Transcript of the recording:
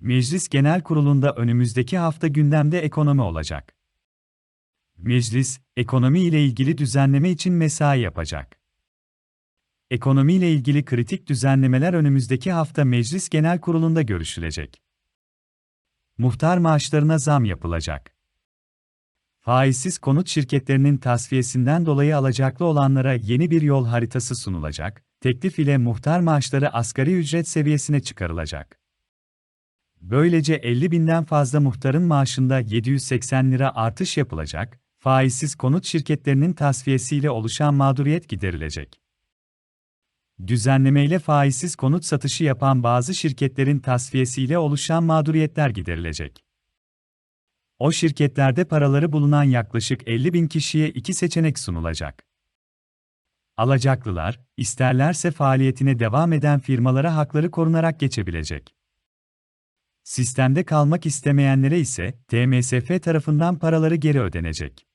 Meclis Genel Kurulu'nda önümüzdeki hafta gündemde ekonomi olacak. Meclis, ekonomi ile ilgili düzenleme için mesai yapacak. Ekonomi ile ilgili kritik düzenlemeler önümüzdeki hafta Meclis Genel Kurulu'nda görüşülecek. Muhtar maaşlarına zam yapılacak. Faizsiz konut şirketlerinin tasfiyesinden dolayı alacaklı olanlara yeni bir yol haritası sunulacak, teklif ile muhtar maaşları asgari ücret seviyesine çıkarılacak. Böylece 50 binden fazla muhtarın maaşında 780 lira artış yapılacak, faizsiz konut şirketlerinin tasfiyesiyle oluşan mağduriyet giderilecek. Düzenlemeyle faizsiz konut satışı yapan bazı şirketlerin tasfiyesiyle oluşan mağduriyetler giderilecek. O şirketlerde paraları bulunan yaklaşık 50 bin kişiye iki seçenek sunulacak. Alacaklılar, isterlerse faaliyetine devam eden firmalara hakları korunarak geçebilecek. Sistemde kalmak istemeyenlere ise TMSF tarafından paraları geri ödenecek.